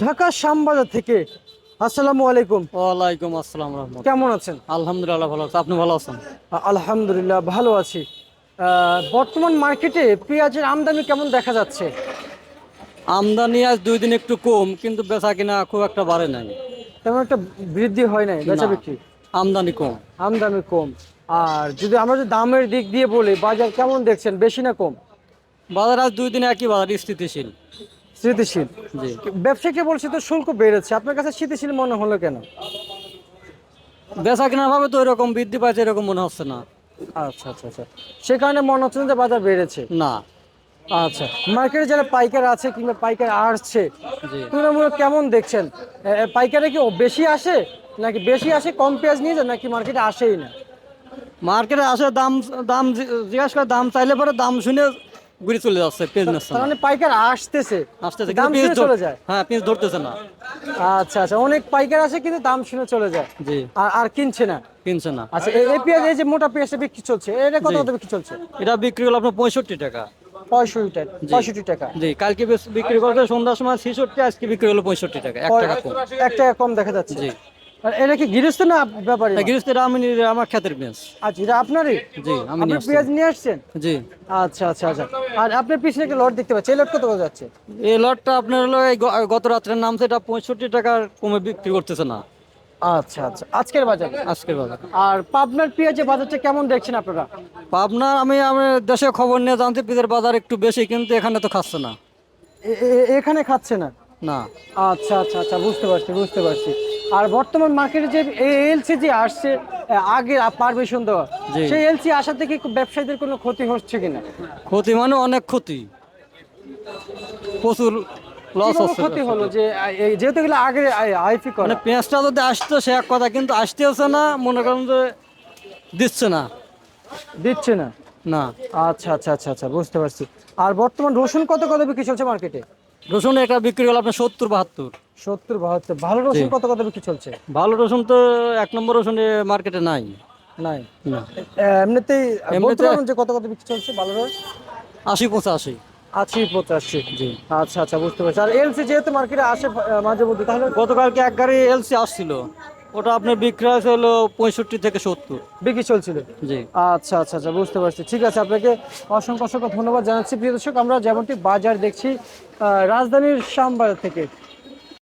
ঢাকা শ্যামবাজার থেকে। আসসালামু আলাইকুম। ওয়ালাইকুম আসসালাম রহমত কেমন আছেন? আলহামদুলিল্লাহ ভালো আছে। আপনি ভালো আছেন? আলহামদুলিল্লাহ ভালো আছি। বর্তমান মার্কেটে পেঁয়াজের আমদানি কেমন দেখা যাচ্ছে? আমদানি আজ দুই দিন একটু কম কিন্তু বেচা কিনা খুব একটা বাড়ে নাই। তেমন একটা বৃদ্ধি হয় নাই বেচা বিক্রি? আমদানি কম। আমদানি কম। আর যদি আমরা যদি দামের দিক দিয়ে বলি বাজার কেমন দেখছেন বেশি না কম? বাজার আজ দুই দিনে একই বাজার স্থিতিশীল। স্থিতিশীল জি। ব্যবসায়ীকে বলছে তো শুল্ক বেড়েছে? আপনার কাছে স্থিতিশীল মনে হলো কেন? বেচা কিনার ভাবে তো এরকম বৃদ্ধি পাইছে এরকম মনে হচ্ছে না। আচ্ছা আচ্ছা আচ্ছা। সে কারণে মনে হচ্ছে না যে বাজার বেড়েছে? না। আচ্ছা। মার্কেটে যারা পাইকার আছে কিংবা পাইকার আসছে তুলনামূলক কেমন দেখছেন? পাইকারে কি বেশি আসে? নাকি বেশি আসে কম পেঁয়াজ নিয়ে যান নাকি মার্কেটে আসেই না? মার্কেটে আসে দাম দাম জিজ্ঞাসা করে দাম চাইলে পরে দাম শুনে ঘুরে চলে যাচ্ছে পেজ নিচ্ছে মানে পাইকার আসতেছে। আসতেছে দাম শুনে চলে যায়। হ্যাঁ পেজ ধরতেছে না। আচ্ছা আচ্ছা অনেক পাইকার কিন্তু দাম শুনে চলে যায়। জি। আর আর কিনছে না। কিনছে না। আচ্ছা এই পেঁয়াজ এই যে মোটা পেঁয়াজটা বিক্রি চলছে এটা কত জি। কত বিক্রি চলছে? এটা বিক্রি হলো আপনার পঁয়ষট্টি টাকা। পঁয়ষট্টি টাকা পঁয়ষট্টি টাকা। জি কালকে বিক্রি করতে সন্ধ্যার সময় ছেষট্টি আজকে বিক্রি হলো পঁয়ষট্টি টাকা এক টাকা কম। এক টাকা কম দেখা যাচ্ছে। জি। এটা কি গৃহস্থ না ব্যাপারী? তা গৃহস্থের আমি আমার খ্যাতের পেঁয়াজ। আচ্ছা এটা আপনারই? জি আমি। পেঁয়াজ নিয়ে আসছেন? জি। আচ্ছা আচ্ছা আচ্ছা। আর আপনার পিছনে একটা লট দেখতে পাচ্ছি। এই লট কত করে যাচ্ছে? এই লটটা আপনার হলো গত রাত্রের নামছে এটা পঁয়ষট্টি টাকার কমে বিক্রি করতেছে না। আচ্ছা আচ্ছা। আজকের বাজারে? আজকের বাজার। আর পাবনার পেঁয়াজের বাজারটা কেমন দেখছেন আপনারা? আপনার আমি আমি দেশে খবর নিয়ে জানতে পিদের বাজার একটু বেশি কিন্তু এখানে তো খাচ্ছে না। এখানে খাচ্ছে না? না। আচ্ছা আচ্ছা আচ্ছা বুঝতে পারছি বুঝতে পারছি। আর বর্তমান মার্কেটে যে এলসি যে আসছে আগে পারমিশন দেওয়া। সেই এলসি আসা থেকে ব্যবসায়ীদের কোনো ক্ষতি হচ্ছে কিনা? ক্ষতি মানে অনেক ক্ষতি। প্রচুর লস হচ্ছে ক্ষতি হলো যে এই- যেহেতু এগুলো আগে আইপি করে? মানে পেঁয়াজটা যদি আসতো সে এক কথা কিন্তু আসতেছে না মনে করেন যে দিচ্ছে না। দিচ্ছে না? না। আচ্ছা আচ্ছা আচ্ছা আচ্ছা বুঝতে পারছি। আর বর্তমান রসুন কত কত বিক্রি চলছে মার্কেটে রসুন একটা বিক্রি হলো আপনার সত্তর বাহাত্তর। সত্তর বাহাত্তর। ভালো রসুন কত কত বিক্রি চলছে? ভালো রসুন তো এক নম্বর রসুন মার্কেটে নাই। নাই। এমনিতেই বলতে পারবেন যে কত কত বিক্রি চলছে ভালো রসুন আশি পঁচাশি। আশি পঁচাশি। জি। আচ্ছা আচ্ছা বুঝতে পারছি। আর এলসি যেহেতু মার্কেটে আসে মাঝে মধ্যে তাহলে গতকালকে এক গাড়ি এলসি আসছিল। ওটা আপনার বিক্রয় হলো পঁয়ষট্টি থেকে সত্তর। বিক্রি চলছিল? জি। আচ্ছা আচ্ছা আচ্ছা বুঝতে পারছি। ঠিক আছে আপনাকে অসংখ্য অসংখ্য ধন্যবাদ জানাচ্ছি। প্রিয় দর্শক আমরা যেমনটি বাজার দেখছি রাজধানীর শ্যামবাজার থেকে